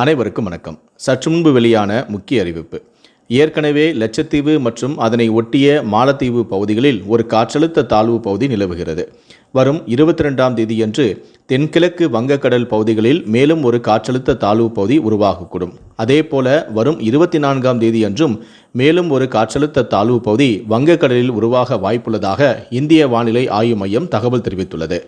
அனைவருக்கும் வணக்கம். சற்று முன்பு வெளியான முக்கிய அறிவிப்பு. ஏற்கனவே லட்சத்தீவு மற்றும் அதனை ஒட்டிய மாலத்தீவு பகுதிகளில் ஒரு காற்றழுத்த தாழ்வு பகுதி நிலவுகிறது. வரும் இருபத்தி ரெண்டாம் தேதியன்று தென்கிழக்கு வங்கக்கடல் பகுதிகளில் மேலும் ஒரு காற்றழுத்த தாழ்வு பகுதி உருவாகக்கூடும். அதேபோல வரும் இருபத்தி நான்காம் தேதியன்றும் மேலும் ஒரு காற்றழுத்த தாழ்வு பகுதி வங்கக்கடலில் உருவாக வாய்ப்புள்ளதாக இந்திய வானிலை ஆய்வு மையம் தகவல் தெரிவித்துள்ளது.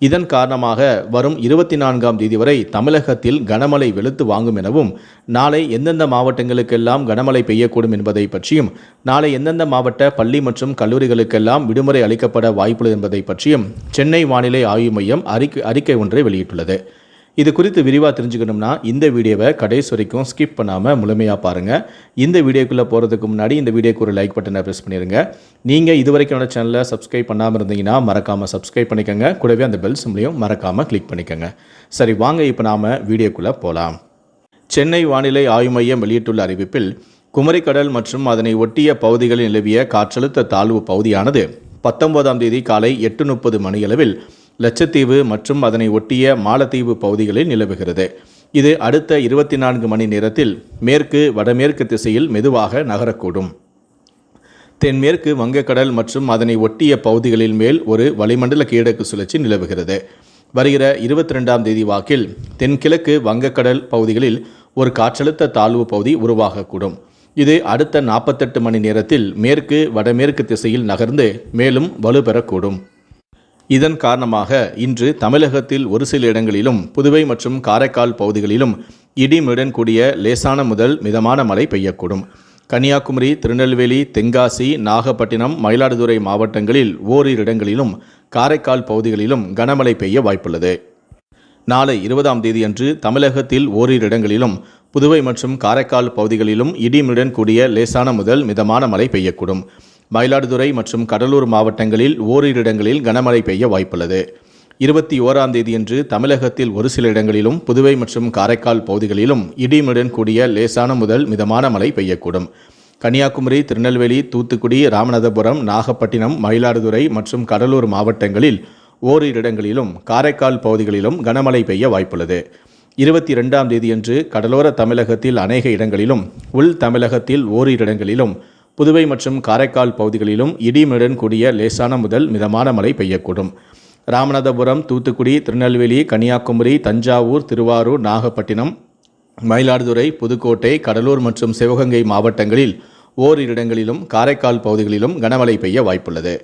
இதன் காரணமாக வரும் இருபத்தி நான்காம் தேதி வரை தமிழகத்தில் கனமழை வெளுத்து வாங்கும் எனவும் நாளை எந்தெந்த மாவட்டங்களுக்கெல்லாம் கனமழை பெய்யக்கூடும் என்பதை பற்றியும் நாளை எந்தெந்த மாவட்ட பள்ளி மற்றும் கல்லூரிகளுக்கெல்லாம் விடுமுறை அளிக்கப்பட வாய்ப்புள்ளது என்பதை பற்றியும் சென்னை வானிலை ஆய்வு மையம் அறிக்கை அறிக்கை ஒன்றை வெளியிட்டுள்ளது. இது குறித்து விரிவாக தெரிஞ்சுக்கணும்னா இந்த வீடியோவை கடைசி வரைக்கும் ஸ்கிப் பண்ணாமல் முழுமையாக பாருங்கள் இந்த வீடியோக்குள்ளே போகிறதுக்கு முன்னாடி இந்த வீடியோக்கு ஒரு லைக் பட்டனை ப்ரெஸ் பண்ணிடுங்க நீங்கள் இது வரைக்கும் என்னோட சேனலை சப்ஸ்கிரைப் பண்ணாமல் இருந்தீங்கன்னா மறக்காமல் சப்ஸ்கிரைப் பண்ணிக்கோங்க. கூடவே அந்த பெல் சிம்லையும் மறக்காமல் கிளிக் பண்ணிக்கோங்க. சரி வாங்க இப்போ நாம் வீடியோக்குள்ளே போகலாம் சென்னை வானிலை ஆய்வு மையம் வெளியிட்டுள்ள அறிவிப்பில் குமரிக்கடல் மற்றும் அதனை ஒட்டிய பகுதிகளில் நிலவிய காற்றழுத்த தாழ்வு பகுதியானது பத்தொன்பதாம் தேதி காலை எட்டு முப்பது மணியளவில் லட்சத்தீவு மற்றும் அதனை ஒட்டிய மாலத்தீவு பகுதிகளில் நிலவுகிறது. இது அடுத்த இருபத்தி நான்கு மணி நேரத்தில் மேற்கு வடமேற்கு திசையில் மெதுவாக நகரக்கூடும். தென்மேற்கு வங்கக்கடல் மற்றும் அதனை ஒட்டிய பகுதிகளின் மேல் ஒரு வளிமண்டல கீழக்கு சுழற்சி நிலவுகிறது. வருகிற இருபத்தி ரெண்டாம் தேதி வாக்கில் தென்கிழக்கு வங்கக்கடல் பகுதிகளில் ஒரு காற்றழுத்த தாழ்வு பகுதி உருவாகக்கூடும். இது அடுத்த நாற்பத்தெட்டு மணி நேரத்தில் மேற்கு வடமேற்கு திசையில் நகர்ந்து மேலும் வலுப்பெறக்கூடும் இதன் காரணமாக இன்று தமிழகத்தில் ஒரு சில இடங்களிலும் புதுவை மற்றும் காரைக்கால் பகுதிகளிலும் இடிமுடன் கூடிய லேசான முதல் மிதமான மழை பெய்யக்கூடும். கன்னியாகுமரி திருநெல்வேலி தென்காசி நாகப்பட்டினம் மயிலாடுதுறை மாவட்டங்களில் ஓரிரு இடங்களிலும் காரைக்கால் பகுதிகளிலும் கனமழை பெய்ய வாய்ப்புள்ளது. நாளை இருபதாம் தேதியன்று தமிழகத்தில் ஓரிரு இடங்களிலும் புதுவை மற்றும் காரைக்கால் பகுதிகளிலும் இடிமுடன் கூடிய லேசான முதல் மிதமான மழை பெய்யக்கூடும். மயிலாடுதுறை மற்றும் கடலூர் மாவட்டங்களில் ஓரிரு இடங்களில் கனமழை பெய்ய வாய்ப்புள்ளது. இருபத்தி ஓராம் தேதியன்று தமிழகத்தில் ஒரு சில இடங்களிலும் புதுவை மற்றும் காரைக்கால் பகுதிகளிலும் இடிமுடன் கூடிய லேசான முதல் மிதமான மழை பெய்யக்கூடும். கன்னியாகுமரி திருநெல்வேலி தூத்துக்குடி ராமநாதபுரம் நாகப்பட்டினம் மயிலாடுதுறை மற்றும் கடலூர் மாவட்டங்களில் ஓரிரு இடங்களிலும் காரைக்கால் பகுதிகளிலும் கனமழை பெய்ய வாய்ப்புள்ளது. இருபத்தி ரெண்டாம் தேதியன்று கடலோர தமிழகத்தில் அநேக இடங்களிலும் உள் தமிழகத்தில் ஓரிரு இடங்களிலும் புதுவை மற்றும் காரைக்கால் பகுதிகளிலும் இடிமுடன் கூடிய லேசான முதல் மிதமான மழை பெய்யக்கூடும். ராமநாதபுரம் தூத்துக்குடி திருநெல்வேலி கன்னியாகுமரி தஞ்சாவூர் திருவாரூர் நாகப்பட்டினம் மயிலாடுதுறை புதுக்கோட்டை கடலூர் மற்றும் சிவகங்கை மாவட்டங்களில் ஓரிரு இடங்களிலும் காரைக்கால் பகுதிகளிலும் கனமழை பெய்ய வாய்ப்புள்ளது.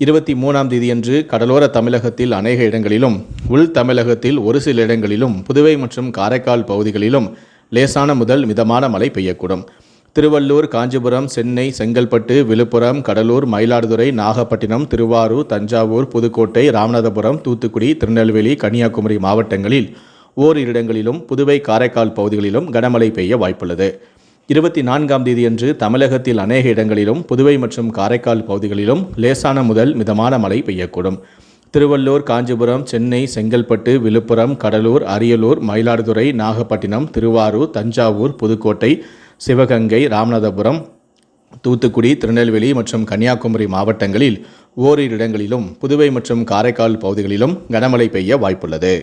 இருபத்தி மூணாம் தேதியன்று கடலோர தமிழகத்தில் அநேக இடங்களிலும் உள் தமிழகத்தில் ஒரு சில இடங்களிலும் புதுவை மற்றும் காரைக்கால் பகுதிகளிலும் லேசான முதல் மிதமான மழை பெய்யக்கூடும். திருவள்ளூர் காஞ்சிபுரம் சென்னை செங்கல்பட்டு விழுப்புரம் கடலூர் மயிலாடுதுறை நாகப்பட்டினம் திருவாரூர் தஞ்சாவூர் புதுக்கோட்டை ராமநாதபுரம் தூத்துக்குடி திருநெல்வேலி கன்னியாகுமரி மாவட்டங்களில் ஓரிரு இடங்களிலும் புதுவை காரைக்கால் பகுதிகளிலும் கனமழை பெய்ய வாய்ப்புள்ளது. இருபத்தி நான்காம் தேதியன்று தமிழகத்தில் அநேக இடங்களிலும் புதுவை மற்றும் காரைக்கால் பகுதிகளிலும் லேசான முதல் மிதமான மழை பெய்யக்கூடும். திருவள்ளூர் காஞ்சிபுரம் சென்னை செங்கல்பட்டு விழுப்புரம் கடலூர் அரியலூர் மயிலாடுதுறை நாகப்பட்டினம் திருவாரூர் தஞ்சாவூர் புதுக்கோட்டை சிவகங்கை ராமநாதபுரம் தூத்துக்குடி திருநெல்வேலி மற்றும் கன்னியாகுமரி மாவட்டங்களில் ஓரிரு இடங்களிலும் புதுவை மற்றும் காரைக்கால் பகுதிகளிலும் கனமழை பெய்ய வாய்ப்புள்ளது.